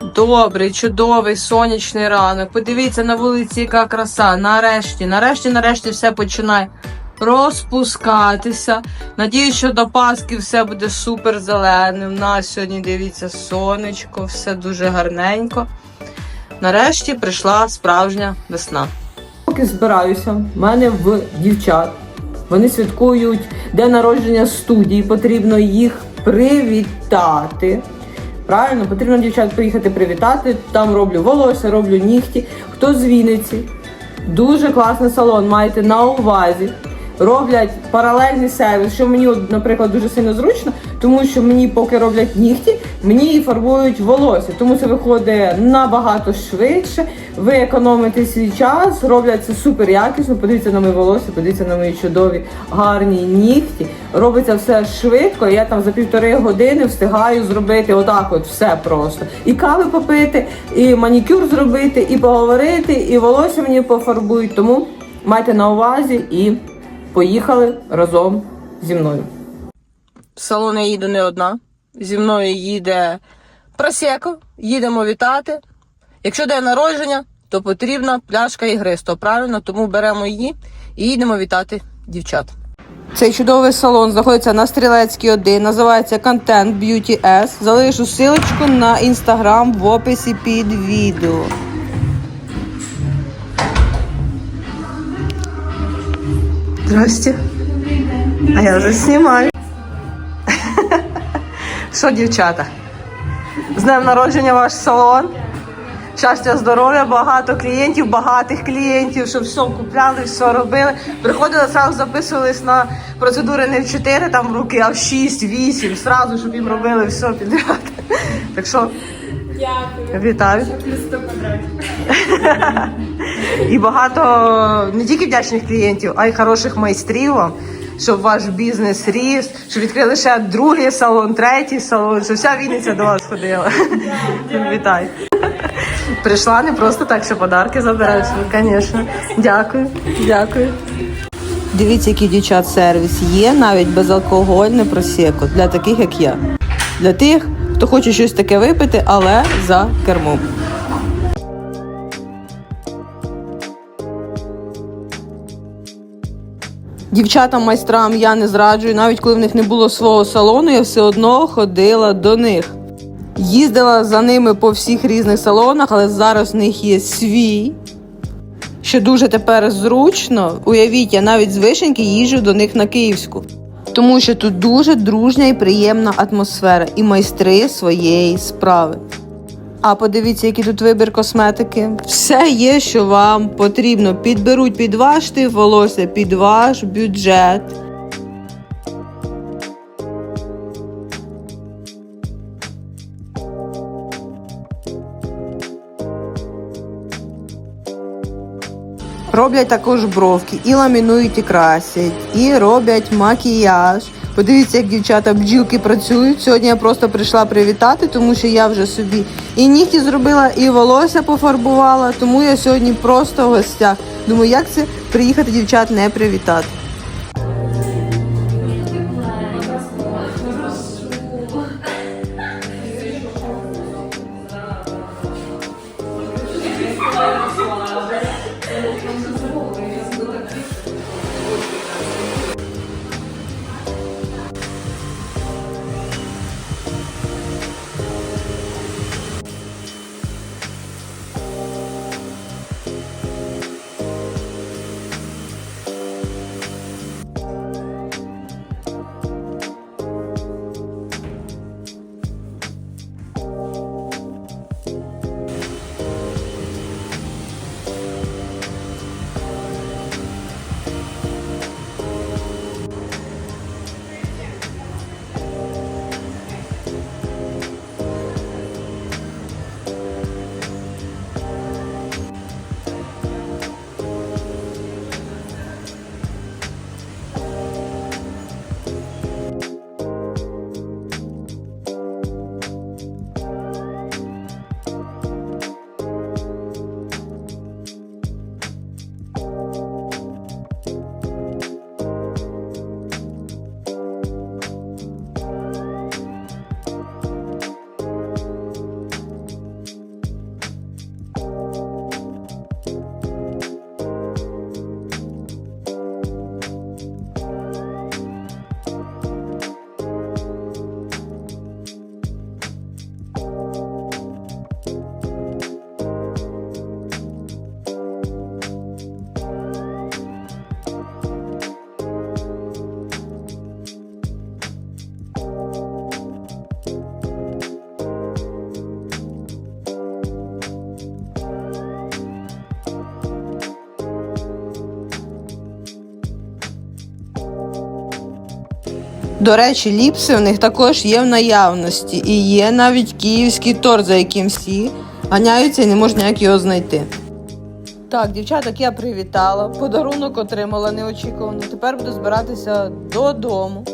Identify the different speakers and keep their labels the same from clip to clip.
Speaker 1: Добрий, чудовий сонячний ранок. Подивіться на вулиці, яка краса. Нарешті, нарешті, нарешті все починає розпускатися. Надіюсь, що до Пасхи все буде супер зеленим. У нас сьогодні дивіться сонечко, все дуже гарненько. Нарешті прийшла справжня весна. Поки збираюся, в мене в дівчат. Вони святкують день народження студії, потрібно їх привітати. Правильно, потрібно дівчат приїхати привітати. Там роблю волосся, роблю нігті. Хто з Вінниці? Дуже класний салон, маєте на увазі. Роблять паралельний сервіс, що мені, наприклад, дуже сильно зручно, тому що мені, поки роблять нігті, мені фарбують волосся. Тому це виходить набагато швидше. Ви економите свій час, роблять це супер якісно. Подивіться на мої волосся, подивіться на мої чудові гарні нігті. Робиться все швидко. Я там за півтори години встигаю зробити отак, от все просто. І кави попити, і манікюр зробити, і поговорити, і волосся мені пофарбують. Тому майте на увазі і поїхали разом зі мною. В салон я їду не одна. Зі мною їде просеко, їдемо вітати. Якщо день народження, то потрібна пляшка ігристого, правильно? Тому беремо її і їдемо вітати дівчат. Цей чудовий салон знаходиться на Стрілецькій 1, називається Content Beauty S. Залишу силочку на інстаграм в описі під відео. Здрасте. А я вже знімаю. Що, дівчата? З днем народження ваш салон. Щастя, здоров'я, багато клієнтів, багатих клієнтів, щоб все купляли, все робили. Приходили, зразу записувались на процедури не в 4 там руки, а в 6, 8, зразу, щоб їм робили все підряд. Так що
Speaker 2: Дякую.
Speaker 1: вітаю.
Speaker 2: Плюс 100 квадратів.
Speaker 1: І багато не тільки вдячних клієнтів, а й хороших майстрів вам, щоб ваш бізнес ріс, щоб відкрили ще другий салон, третій салон, щоб вся Вінниця до вас ходила. Вітаю. Прийшла не просто так, що подарки забираєш. Звісно. Дякую. Дякую. Дивіться, який дівчат сервіс є, навіть безалкогольне просеко для таких, як я. Для тих, хто хоче щось таке випити, але за кермом. Дівчатам майстрам я не зраджую, навіть коли в них не було свого салону, я все одно ходила до них. Їздила за ними по всіх різних салонах, але зараз в них є свій. Що дуже тепер зручно. Уявіть, я навіть з вишеньки їжджу до них на Київську. Тому що тут дуже дружня і приємна атмосфера і майстри своєї справи. А подивіться, який тут вибір косметики. Все є, що вам потрібно. Підберуть під ваш тип волосся, під ваш бюджет. Роблять також бровки, і ламінують, і красять, і роблять макіяж. Подивіться, як дівчата бджілки працюють. Сьогодні я просто прийшла привітати, тому що я вже собі і нігті зробила, і волосся пофарбувала. Тому я сьогодні просто в гостях. Думаю, як це приїхати дівчат не привітати. До речі, ліпси в них також є в наявності. І є навіть київський торт, за яким всі ганяються і не можуть ніяк його знайти. Так, дівчаток я привітала, подарунок отримала неочікувано. Тепер буду збиратися додому.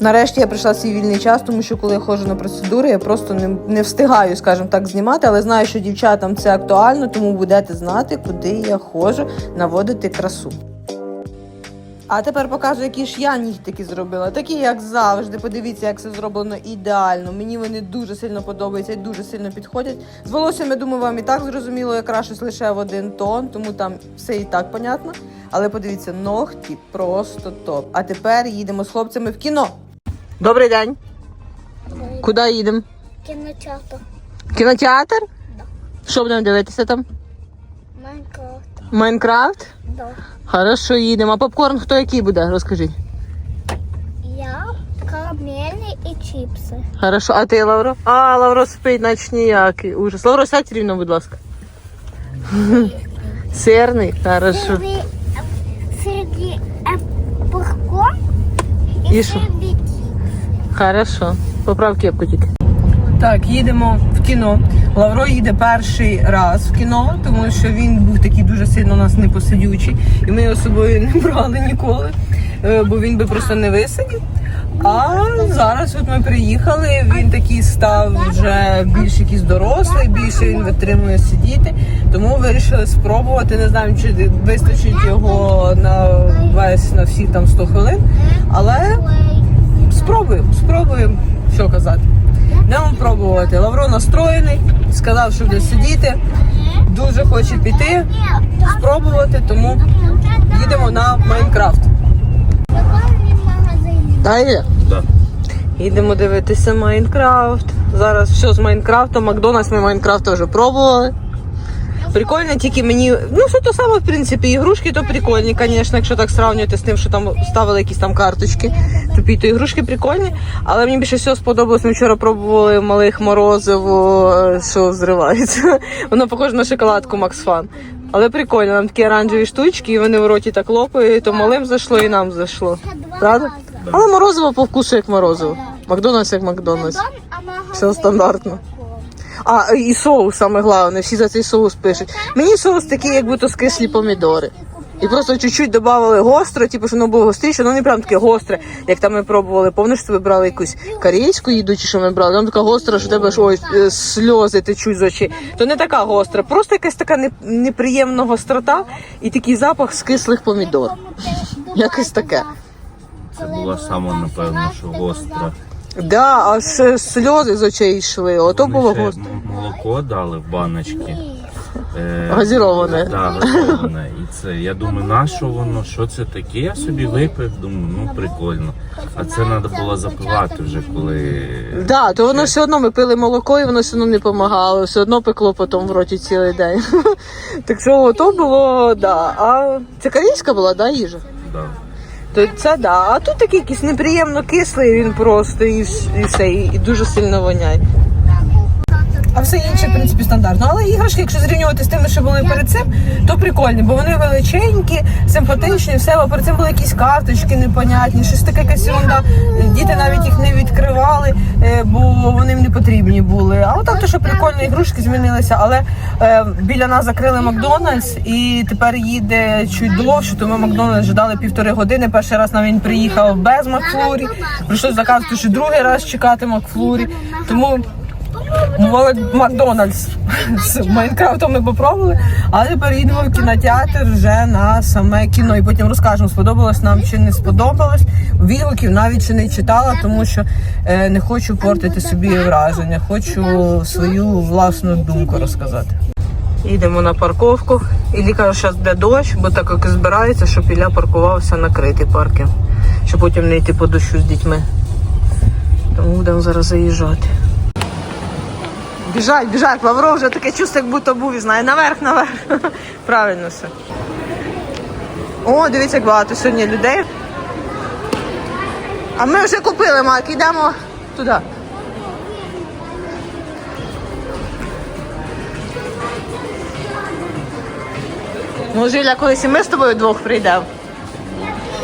Speaker 1: Нарешті я прийшла в свій вільний час, тому що коли я ходжу на процедури, я просто не, не встигаю, скажімо так, знімати, але знаю, що дівчатам це актуально, тому будете знати, куди я ходжу наводити красу. А тепер покажу, які ж я нігтики зробила. Такі, як завжди. Подивіться, як все зроблено ідеально. Мені вони дуже сильно подобаються і дуже сильно підходять. З волоссям, я думаю, вам і так зрозуміло, я крашусь лише в один тон, тому там все і так понятно. Але подивіться, ногті просто топ. А тепер їдемо з хлопцями в кіно. Добрий день. Куди їдемо?
Speaker 3: Кінотеатр.
Speaker 1: Кінотеатр?
Speaker 3: Да.
Speaker 1: Що будемо дивитися там?
Speaker 3: Майнкрафт. Да.
Speaker 1: Хорошо, їдемо. А попкорн хто який буде? Розкажіть.
Speaker 3: Я, карамелі і чіпси.
Speaker 1: Хорошо, а ти, Лавро? А, Лавро спить, наче ніякий. Ужас. Лавро, сядь рівно, будь ласка. Сирний, хорошо.
Speaker 3: Е, попкорн
Speaker 1: І
Speaker 3: і
Speaker 1: що? Хорошо. Поправ кепку тільки. Так, їдемо в кіно. Лавро їде перший раз в кіно, тому що він був такий дуже сильно нас непосидючий. І ми його собою не брали ніколи, е, бо він би просто не висидів. А зараз от ми приїхали, він такий став вже більш якийсь дорослий, більше він витримує сидіти. Тому вирішили спробувати. Не знаю, чи вистачить його на весь на всі там 100 хвилин. Але Спробуємо, спробуємо, що казати. Йдемо пробувати. Лавро настроєний, сказав, що буде сидіти, дуже хоче піти, спробувати, тому їдемо на Майнкрафт.
Speaker 3: Та
Speaker 1: є?
Speaker 4: Да.
Speaker 1: Їдемо дивитися Майнкрафт. Зараз все з Майнкрафтом. Макдональдс ми Майнкрафт вже пробували. Прикольно, тільки мені, ну все то саме, в принципі, ігрушки то прикольні, звісно, якщо так сравнювати з тим, що там ставили якісь там карточки. Тупі, то ігрушки прикольні. Але мені більше всього сподобалось, ми вчора пробували малих морозиво, що зривається. Воно похоже на шоколадку Макс Фан. Але прикольно, там такі оранжеві штучки, і вони в роті так лопають, то малим зайшло і нам зайшло. Правда? Але морозиво по вкусу як морозиво. Макдональдс як Макдональдс. Все стандартно. А, і соус саме головне, всі за цей соус пишуть. Мені соус такий, як будто скислі помідори. І просто чуть-чуть додавали гостро, типу, що воно було гостріше, воно не прям таке гостре, як там ми пробували. Помниш, що ви брали якусь корейську їду, чи що ми брали? Воно така гостра, що тебе ж ой, е, сльози течуть з очей. То не така гостра, просто якась така неприємна гострота і такий запах з кислих помідор. Якось таке.
Speaker 4: Це була сама, напевно, що гостра.
Speaker 1: Да, аж е, сльози з очей йшли. Ото
Speaker 4: Вони
Speaker 1: було
Speaker 4: ще
Speaker 1: гостро.
Speaker 4: молоко дали в баночки. Е,
Speaker 1: Газіроване.
Speaker 4: Да, газіроване. І це, я думаю, на що воно, що це таке? Я собі випив, думаю, ну прикольно. А це треба було запивати вже, коли.
Speaker 1: Да, то воно все одно ми пили молоко і воно все одно не допомагало, все одно пекло потім в роті цілий день. Так що то було, да. А це корейська була, да, їжа?
Speaker 4: Да.
Speaker 1: То це да. А тут такий якийсь неприємно кислий, він просто і, і все, і, і дуже сильно воняє. А все інше, в принципі, стандартно. Але іграшки, якщо зрівнювати з тими, що були перед цим, то прикольні, бо вони величенькі, симпатичні, все, а перед цим були якісь карточки непонятні, щось таке якась ерунда. Діти навіть їх не відкривали, е, бо вони їм не потрібні були. А отак то, що прикольні ігрушки змінилися, але е, біля нас закрили Макдональдс і тепер їде чуть довше, тому Макдональдс ждали півтори години. Перший раз нам він приїхав без Макфлурі. Прийшлось заказувати ще другий раз чекати Макфлурі. Тому Мовили Макдональдс з Майнкрафтом ми попробували, але тепер їдемо в кінотеатр вже на саме кіно. І потім розкажемо, сподобалось нам чи не сподобалось. Відгуків навіть ще не читала, тому що е, не хочу портити собі враження. Хочу свою власну думку розказати. Їдемо на парковку. Іллі каже, що буде дощ, бо так як і збирається, щоб Ілля паркувався накритий паркінг, щоб потім не йти по дощу з дітьми. Тому будемо зараз заїжджати. Біжать, біжать, Лавров вже таке чувство, як будто був і знає. Наверх, наверх. Правильно все. О, дивіться, як багато сьогодні людей. А ми вже купили, Мак, йдемо туди. Може, Ілля, колись і ми з тобою двох прийдемо.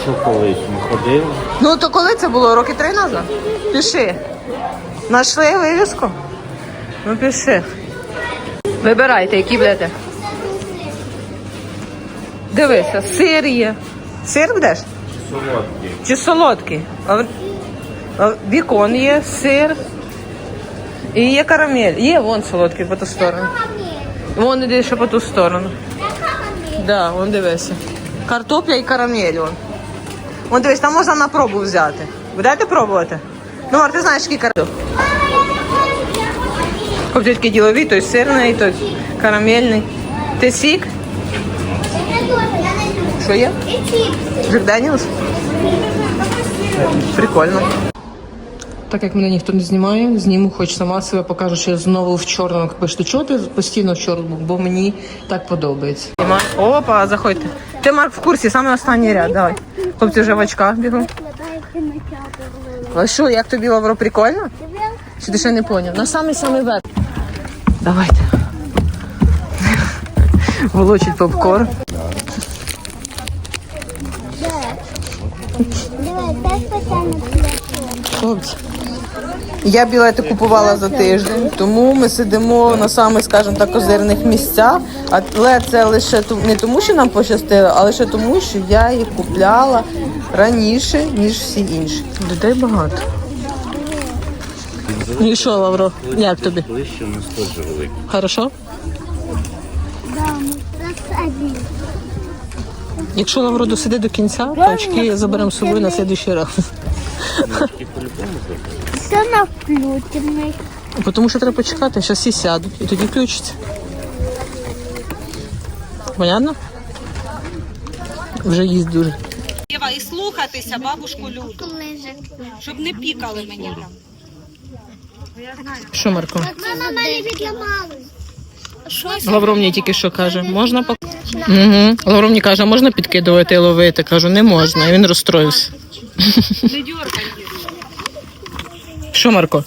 Speaker 4: що колись ми ходили.
Speaker 1: Ну то коли це було? Роки три назад? Пиши. Нашли вивіску? Ну пиши. Вибирайте, які будете. Дивися, сир є. Сир будеш?
Speaker 4: Солодкі.
Speaker 1: Чи солодкий? А а Бікон є, сир. І є карамель. Є вон солодкий по ту сторону. Вон іде ще по ту сторону. Да, вон дивися. Картопля і карамель. Вон. Вон дивись, там можна на пробу взяти. Будете пробувати? Ну, Мар, ти знаєш, який картоп. Такий діловий, той сирний, той карамельний. Ти сік? Що є? Джек Деніелс? Прикольно. Так як мене ніхто не знімає, зніму, хоч сама себе покажу, що я знову в чорному. Пишете, чого ти постійно в чорному? Бо мені так подобається. Опа, заходьте. Ти Марк в курсі, саме останній ряд, давай. Хлопці вже в очках бігом. А що, як тобі Лавро, прикольно? Чи ти ще не поняв? На самий самий верх. Давайте. Волочить попкорн. Хлопці. Я білети купувала за тиждень, тому ми сидимо на самих, скажімо так, козирних місцях. Але це лише не тому, що нам пощастило, а лише тому, що я їх купляла раніше, ніж всі інші. Людей багато. Ну і що, Лавро, як тобі?
Speaker 4: Ближче у нас теж великі.
Speaker 1: Хорошо? Якщо Лавро досиде до кінця, то очки заберемо з собою на наступний раз.
Speaker 3: Це на включений.
Speaker 1: Тому що треба почекати, зараз всі сядуть і тоді включиться. Понятно? Вже їсть дуже.
Speaker 5: Єва, і слухатися бабушку Люду, щоб не пікали мені там.
Speaker 1: Що, Марко?
Speaker 3: Мама мене відламали.
Speaker 1: Лавров мені тільки що каже, можна пок... Угу. Лавров мені каже, можна підкидувати і ловити? Кажу, не можна. І він розстроївся. Що, Марко?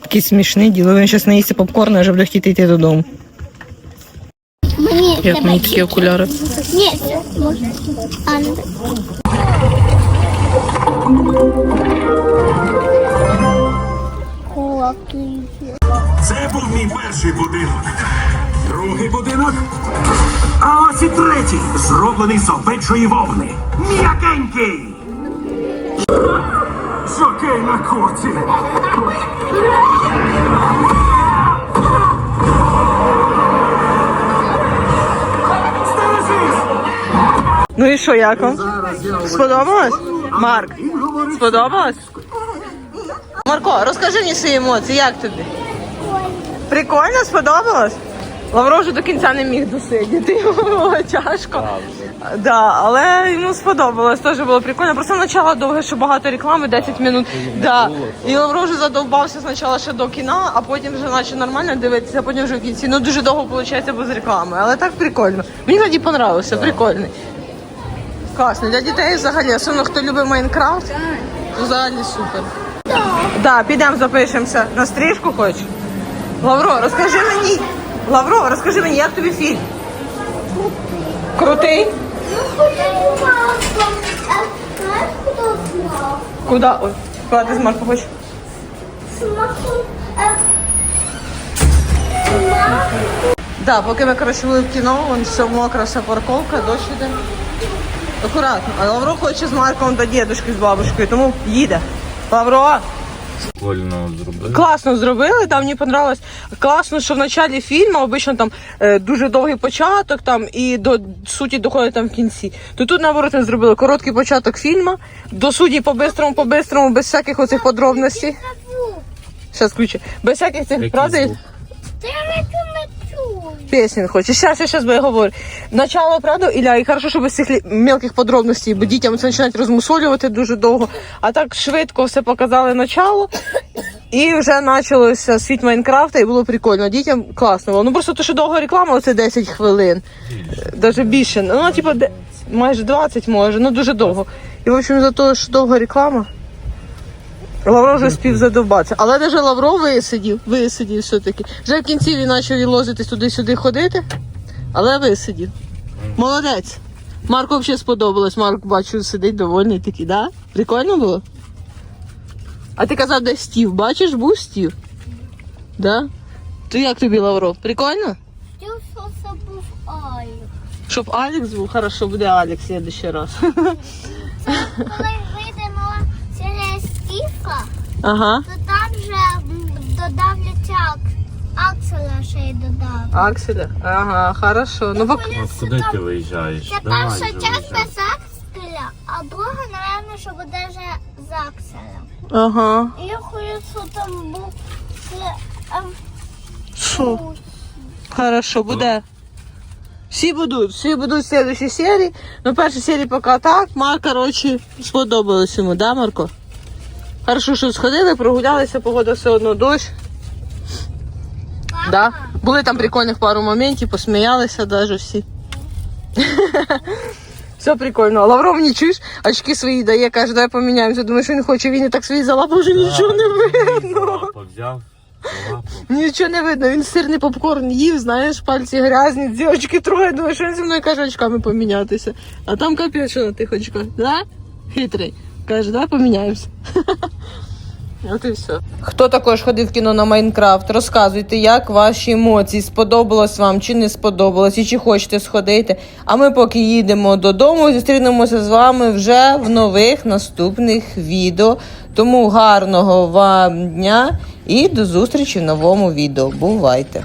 Speaker 1: Такий смішний діло. Він зараз наїсться попкорн, а вже буде хотіти йти додому. Як мені такі окуляри.
Speaker 3: Ні, можна.
Speaker 6: Це був мій перший будинок. Другий будинок. А ось і третій, зроблений з овечої вовни. М'якенький. Жокей на курці.
Speaker 1: Ну і що, як вам? Сподобалось? Марк, сподобалось? Марко, розкажи мені свої емоції, як тобі? Прикольно, сподобалось? Лавро вже до кінця не міг досидіти, йому було тяжко. Да, але йому сподобалось, теж було прикольно. Просто почало довго, що багато реклами, 10 минут. Да. І Лавро вже задовбався спочатку ще до кіна, а потім вже почав нормально дивитися, а потім вже в кінці. Ну дуже довго виходить без реклами, але так прикольно. Мені тоді понравився, прикольний. Класно, для дітей взагалі, особливо хто любить Майнкрафт, то взагалі супер. Так, да, підемо запишемося. На стрижку хочеш? Лавро, розкажи мені. Лавро, розкажи мені, як тобі фільм? Крутий?
Speaker 3: Знав?
Speaker 1: Куди? Ой, куди ти з Марко хочеш? Да, поки ми коротше були в кіно, вон все мокра, вся парковка, дощ іде. Акуратно. А Лавро хоче з Марком до дідушки з бабушкою, тому їде. Лавро,
Speaker 4: Прикольно зробили.
Speaker 1: Класно зробили, там мені понравилось. Класно, що в началі фільму обично там е, дуже довгий початок там і до суті доходить там в кінці. То тут наоборот не зробили короткий початок фільму, до суті по-бистрому, по-бистрому, без всяких оцих подробностей. Зараз включу. Без всяких цих
Speaker 4: Який
Speaker 1: правда.
Speaker 4: звук?
Speaker 1: Песен хоче. Сейчас, я сейчас би говорю. Начало, правда, Ілля, і хорошо, що без цих лі- мелких подробностей, бо дітям це починають розмусолювати дуже довго. А так швидко все показали начало. І вже почалося світ Майнкрафта, і було прикольно. Дітям класно було. Ну просто то, що довга реклама, оце 10 хвилин. Навіть більше. Ну, типу, де- майже 20 може, ну дуже довго. І в общем, за те, що довга реклама. Лавров вже спів задовбатися. Але навіть Лавров висидів, висидів все-таки. Вже в кінці він почав вілозитись туди-сюди ходити, але висидів. Молодець. Марку взагалі сподобалось. Марк, бачу, сидить довольний такий, да? Прикольно було? А ти казав, де стів? Бачиш, був стів? Да? То як тобі Лавров? Прикольно?
Speaker 3: Ти що це був Ай.
Speaker 1: Щоб Алекс був, хорошо, буде Алекс в следующий раз.
Speaker 3: Коли
Speaker 1: Ага.
Speaker 3: то там вже м, додавляться Акселя ще й додав.
Speaker 1: Акселя? Ага, хорошо. Ну, пок...
Speaker 4: От куди ти виїжджаєш?
Speaker 3: Це
Speaker 4: Давай
Speaker 3: перша
Speaker 4: виїжджай.
Speaker 3: без Акселя, а друга, напевно, що буде вже з Акселем.
Speaker 1: Ага.
Speaker 3: Я хочу, що там був ем,
Speaker 1: Що? Хорошо, буде. Всі будуть, всі будуть в следующій серії. Ну, першій серії поки так. Марк, коротше, сподобалось йому, да, Марко? Хорошо, що сходили, прогулялися, погода все одно дощ. Да? Були там прикольних пару моментів, посміялися навіть всі. Все прикольно. Лавров не чуєш, очки свої дає, каже, дай поміняємося. Думаю, що він хоче, він і так свої залапав, що нічого не видно.
Speaker 4: Взяв.
Speaker 1: Нічого не видно, він сирний попкорн їв, знаєш, пальці грязні, дівчатки троє, думаю, що він зі мною каже очками помінятися. А там капець, що на тих очках, да? Хитрий. Каже, давай поміняємося. От і все. Хто також ходив в кіно на Майнкрафт? Розказуйте, як ваші емоції, сподобалось вам чи не сподобалось, і чи хочете сходити. А ми поки їдемо додому, зустрінемося з вами вже в нових наступних відео. Тому гарного вам дня і до зустрічі в новому відео. Бувайте!